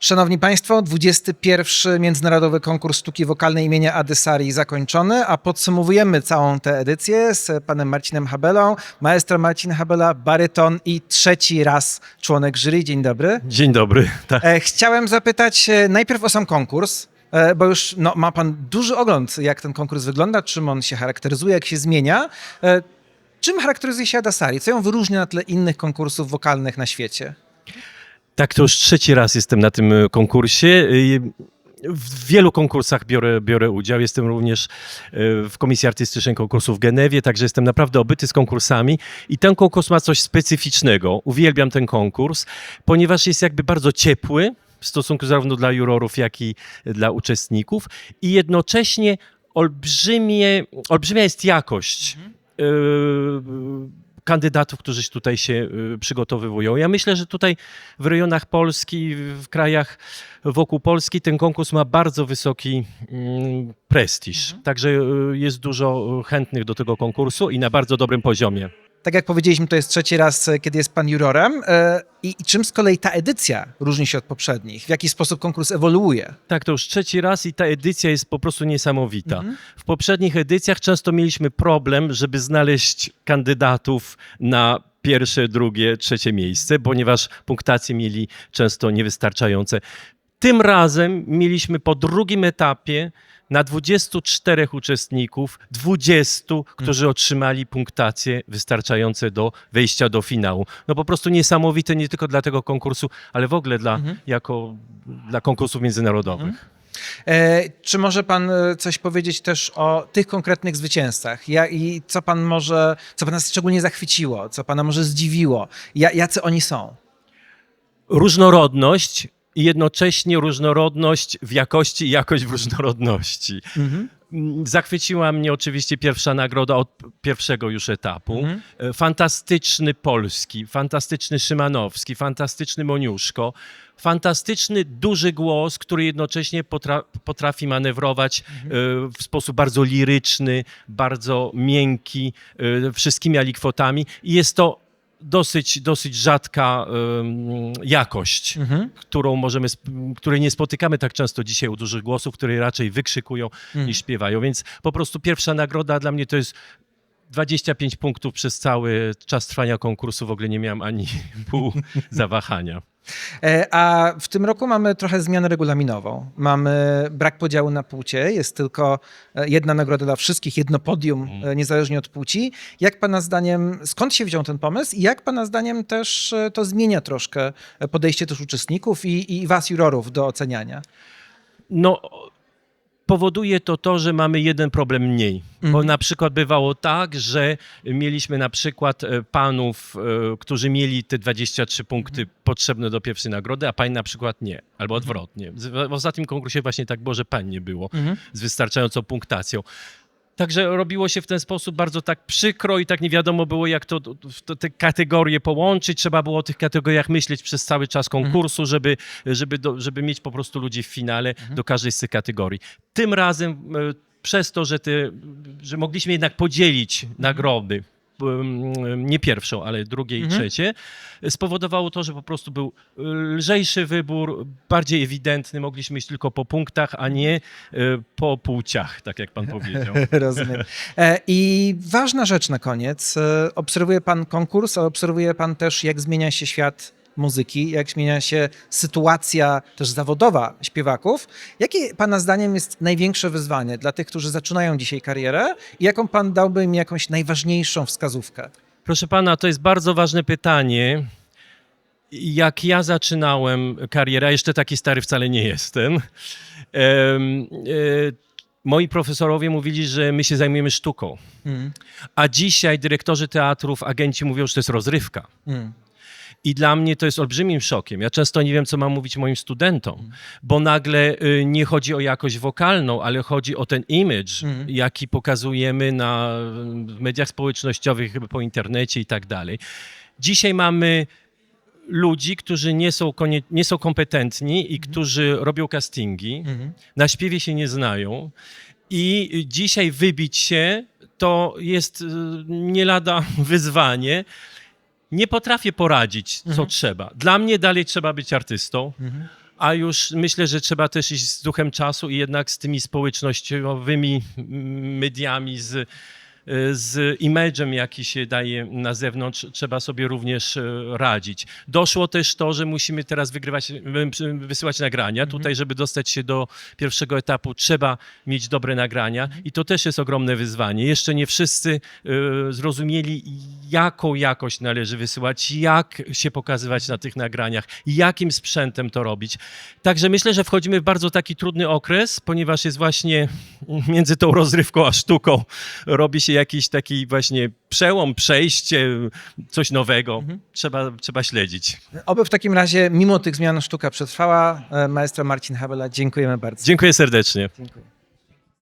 Szanowni Państwo, 21. Międzynarodowy Konkurs Sztuki Wokalnej imienia Adesari zakończony, a podsumowujemy całą tę edycję z panem Marcinem Habelą, maestro Marcin Habela, baryton i trzeci raz członek jury. Dzień dobry. Dzień dobry. Tak. E, chciałem zapytać e, najpierw o sam konkurs, e, bo już no, ma pan duży ogląd, jak ten konkurs wygląda, czym on się charakteryzuje, jak się zmienia. Czym charakteryzuje się Adasari? Co ją wyróżnia na tle innych konkursów wokalnych na świecie? Tak, to już trzeci raz jestem na tym e, konkursie. Y, W wielu konkursach biorę, biorę udział. Jestem również e, w Komisji Artystycznej Konkursu w Genewie, także jestem naprawdę obyty z konkursami. I ten konkurs ma coś specyficznego. Uwielbiam ten konkurs, ponieważ jest jakby bardzo ciepły w stosunku zarówno dla jurorów, jak i dla uczestników. I jednocześnie olbrzymie, olbrzymia jest jakość. e, kandydatów, którzy tutaj się y, przygotowywują. Ja myślę, że tutaj w rejonach Polski, w krajach wokół Polski ten konkurs ma bardzo wysoki mm, prestiż. Także y, jest dużo y, chętnych do tego konkursu i na bardzo dobrym poziomie. Tak jak powiedzieliśmy, to jest trzeci raz, e, kiedy jest pan jurorem. E, I, I czym z kolei ta edycja różni się od poprzednich? W jaki sposób konkurs ewoluuje? Tak, to już trzeci raz i ta edycja jest po prostu niesamowita. W poprzednich edycjach często mieliśmy problem, żeby znaleźć kandydatów na pierwsze, drugie, trzecie miejsce, ponieważ punktacje mieli często niewystarczające. Tym razem mieliśmy po drugim etapie na 24 uczestników 20, którzy otrzymali punktacje wystarczające do wejścia do finału. No po prostu niesamowite nie tylko dla tego konkursu, ale w ogóle dla, jako, dla konkursów międzynarodowych. E, czy może pan e, coś powiedzieć też o tych konkretnych zwycięzcach? Ja, I co pan może, co pana szczególnie zachwyciło, co pana może zdziwiło? Ja, jacy oni są? różnorodność i jednocześnie różnorodność w jakości i jakość w różnorodności. Mm, Zachwyciła mnie oczywiście pierwsza nagroda od pierwszego już etapu. E, Fantastyczny Polski, fantastyczny Szymanowski, fantastyczny Moniuszko, fantastyczny duży głos, który jednocześnie potra potrafi manewrować e, w sposób bardzo liryczny, bardzo miękki, e, wszystkimi alikwotami. I jest to dosyć, dosyć rzadka jakość, którą możemy, której nie spotykamy tak często dzisiaj u dużych głosów, które raczej wykrzykują niż śpiewają. Więc po prostu pierwsza nagroda dla mnie to jest 25 punktów przez cały czas trwania konkursu. W ogóle nie miałem ani pół zawahania. E, A w tym roku mamy trochę zmianę regulaminową. Mamy brak podziału na płcie, jest tylko e, jedna nagroda dla wszystkich, jedno podium, e, niezależnie od płci. Jak pana zdaniem, skąd się wziął ten pomysł i jak pana zdaniem też to zmienia troszkę podejście też uczestników i, i was, jurorów, do oceniania? No, powoduje to to, że mamy jeden problem mniej. Bo na przykład bywało tak, że mieliśmy na przykład e, panów, e, którzy mieli te 23 punkty potrzebne do pierwszej nagrody, a pań na przykład nie, albo odwrotnie. W ostatnim konkursie właśnie tak było, że pań nie było z wystarczającą punktacją. Także robiło się w ten sposób bardzo tak przykro i tak nie wiadomo było, jak to, to, te kategorie połączyć. Trzeba było o tych kategoriach myśleć przez cały czas konkursu, żeby, żeby, do, żeby mieć po prostu ludzi w finale do każdej z tych kategorii. Tym razem e, przez to, że, te, że mogliśmy jednak podzielić nagrody, em, nie pierwszą, ale drugie i trzecie, spowodowało to, że po prostu był e, lżejszy wybór, bardziej ewidentny, mogliśmy iść tylko po punktach, a nie e, po płciach, tak jak pan powiedział. Rozumiem. E, I ważna rzecz na koniec. Obserwuje pan konkurs, ale obserwuje pan też, jak zmienia się świat muzyki, jak zmienia się sytuacja też zawodowa śpiewaków. Jakie pana zdaniem jest największe wyzwanie dla tych, którzy zaczynają dzisiaj karierę i jaką pan dałby im jakąś najważniejszą wskazówkę? Proszę pana, to jest bardzo ważne pytanie. Jak ja zaczynałem karierę, jeszcze taki stary wcale nie jestem, em, e, moi profesorowie mówili, że my się zajmujemy sztuką. Mm, A dzisiaj dyrektorzy teatrów, agenci mówią, że to jest rozrywka. mm, I dla mnie to jest olbrzymim szokiem. Ja często nie wiem, co mam mówić moim studentom, bo nagle y, nie chodzi o jakość wokalną, ale chodzi o ten image, jaki pokazujemy na w mediach społecznościowych, po internecie i tak dalej. Dzisiaj mamy ludzi, którzy nie są, nie są kompetentni i którzy robią castingi, na śpiewie się nie znają. I dzisiaj wybić się to jest y, nie lada wyzwanie. Nie potrafię poradzić, co trzeba. Dla mnie dalej trzeba być artystą, a już myślę, że trzeba też iść z duchem czasu i jednak z tymi społecznościowymi mediami, z, z image'em, jaki się daje na zewnątrz, trzeba sobie również e, radzić. Doszło też to, że musimy teraz wygrywać, y, wysyłać nagrania. Tutaj, żeby dostać się do pierwszego etapu, trzeba mieć dobre nagrania i to też jest ogromne wyzwanie. Jeszcze nie wszyscy y, zrozumieli, jaką jakość należy wysyłać, jak się pokazywać na tych nagraniach, jakim sprzętem to robić. Także myślę, że wchodzimy w bardzo taki trudny okres, ponieważ jest właśnie między tą rozrywką a sztuką robi się jakiś taki właśnie przełom, przejście, coś nowego. Trzeba, trzeba śledzić. Oby w takim razie, mimo tych zmian, sztuka przetrwała. E, Maestro Marcin Habela, dziękujemy bardzo. Dziękuję serdecznie. Dziękuję.